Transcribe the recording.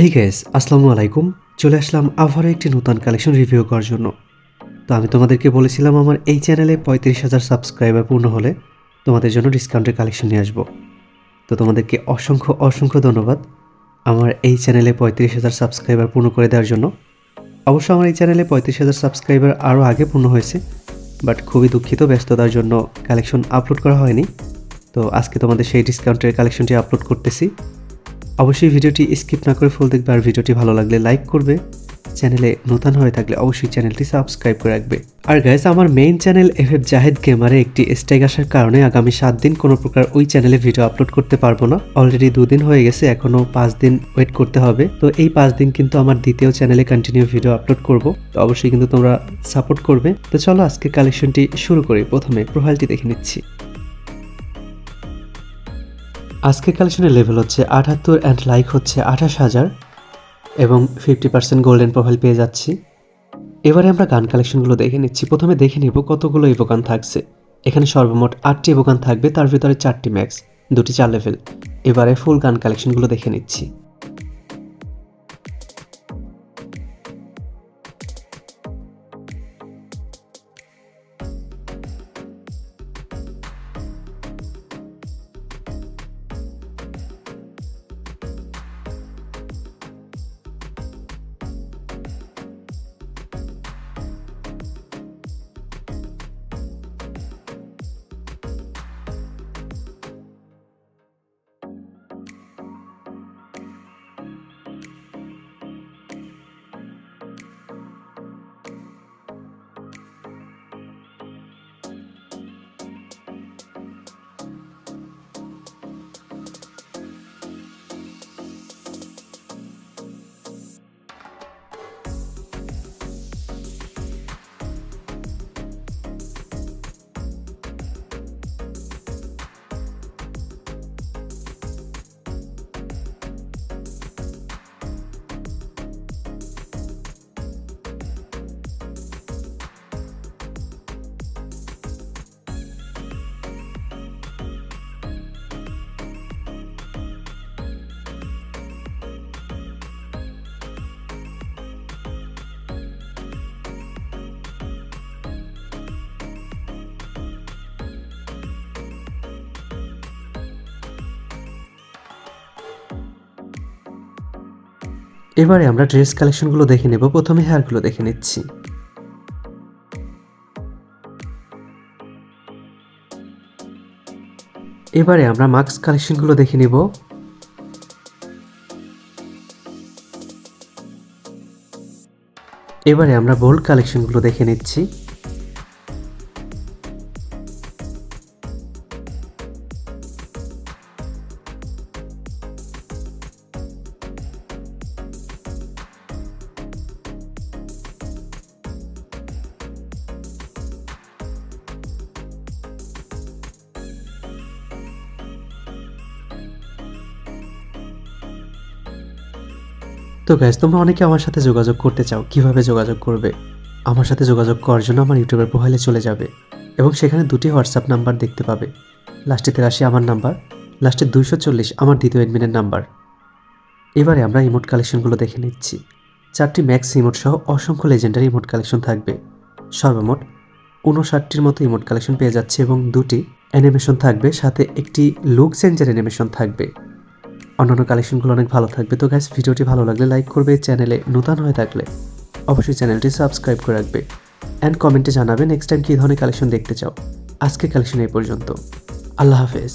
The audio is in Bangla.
এই গ্যাস আসসালামু আলাইকুম। চলে আসলাম আবারও একটি নতুন কালেকশন রিভিউ করার জন্য। তো আমি তোমাদেরকে বলেছিলাম আমার এই চ্যানেলে পঁয়ত্রিশ হাজার সাবস্ক্রাইবার পূর্ণ হলে তোমাদের জন্য ডিসকাউন্টের কালেকশন নিয়ে আসব। তো তোমাদেরকে অসংখ্য অসংখ্য ধন্যবাদ আমার এই চ্যানেলে পঁয়ত্রিশ হাজার সাবস্ক্রাইবার পূর্ণ করে দেওয়ার জন্য। অবশ্য আমার এই চ্যানেলে পঁয়ত্রিশ হাজার সাবস্ক্রাইবার আরও আগে পূর্ণ হয়েছে বাট খুবই দুঃখিত ব্যস্ততার জন্য কালেকশন আপলোড করা হয়নি। তো আজকে তোমাদের সেই ডিসকাউন্টের কালেকশনটি আপলোড করতেছি। অবশ্যই ভিডিওটি স্কিপ না করে ফুল দেখবে, আর ভিডিওটি ভালো লাগলে লাইক করবে। চ্যানেলে নতুন হয়ে থাকলে অবশ্যই চ্যানেলটি সাবস্ক্রাইব করে রাখবে। আর গাইস আমার main channel F F Jahed গেমারে একটি স্ট্রাইক আসার কারণে আগামী সাত দিন কোনো প্রকার ওই চ্যানেলে ভিডিও আপলোড করতে পারব না। অলরেডি দুদিন হয়ে গেছে, এখনও পাঁচ দিন ওয়েট করতে হবে। তো এই পাঁচ দিন কিন্তু আমার দ্বিতীয় চ্যানেলে কন্টিনিউ ভিডিও আপলোড করব। তো অবশ্যই কিন্তু তোমরা সাপোর্ট করবে। তো চলো আজকে কালেকশনটি শুরু করি। প্রথমে প্রোফাইলটি দেখে নিচ্ছি। আজকের কালেকশনের লেভেল হচ্ছে আটাত্তর অ্যান্ড লাইক হচ্ছে আঠাশ হাজার এবং ফিফটি পার্সেন্ট গোল্ডেন প্রোফাইল পেয়ে যাচ্ছি। এবারে আমরা গান কালেকশনগুলো দেখে নিচ্ছি। প্রথমে দেখে নেব কতগুলো ইভোগান থাকছে। এখানে সর্বমোট আটটি ইভোগান থাকবে, তার ভিতরে চারটি ম্যাক্স দুটি চার লেভেল এবারে ফুল গান কালেকশনগুলো দেখে নিচ্ছি। এবারে আমরা ড্রেস কালেকশনগুলো দেখে নেব। প্রথমে হেয়ারগুলো দেখে নিচ্ছি। এবারে আমরা মাস্ক কালেকশনগুলো দেখে নেব। এবারে আমরা বোল্ড কালেকশনগুলো দেখে নিচ্ছি। তো গ্যাস তোমরা অনেকে আমার সাথে যোগাযোগ করতে চাও, কীভাবে যোগাযোগ করবে? আমার সাথে যোগাযোগ করার জন্য আমার ইউটিউবের প্রোফাইলে চলে যাবে এবং সেখানে দুটি হোয়াটসঅ্যাপ নাম্বার দেখতে পাবে। লাস্টে তেরাশি আমার নাম্বার লাস্টে দুইশো চল্লিশ আমার দ্বিতীয় অ্যাডমিনের নাম্বার এবারে আমরা ইমোট কালেকশনগুলো দেখে নিচ্ছি। চারটি ম্যাক্স ইমোট সহ অসংখ্য লেজেন্ডারি ইমোট কালেকশন থাকবে। সর্বমোট উনষাটটির মতো ইমোট কালেকশন পেয়ে যাচ্ছে এবং দুটি অ্যানিমেশন থাকবে, সাথে একটি লুক চেঞ্জের অ্যানিমেশন থাকবে। অন্যান্য কালেকশনগুলো অনেক ভালো থাকবে। তো গ্যাস ভিডিওটি ভালো লাগলে লাইক করবে চ্যানেলে নতুন হয়ে থাকলে অবশ্যই চ্যানেলটি সাবস্ক্রাইব করে রাখবে। অ্যান্ড কমেন্টে জানাবে নেক্সট টাইম কী ধরনের কালেকশন দেখতে চাও। আজকে কালেকশন এই পর্যন্ত। আল্লাহ হাফেজ।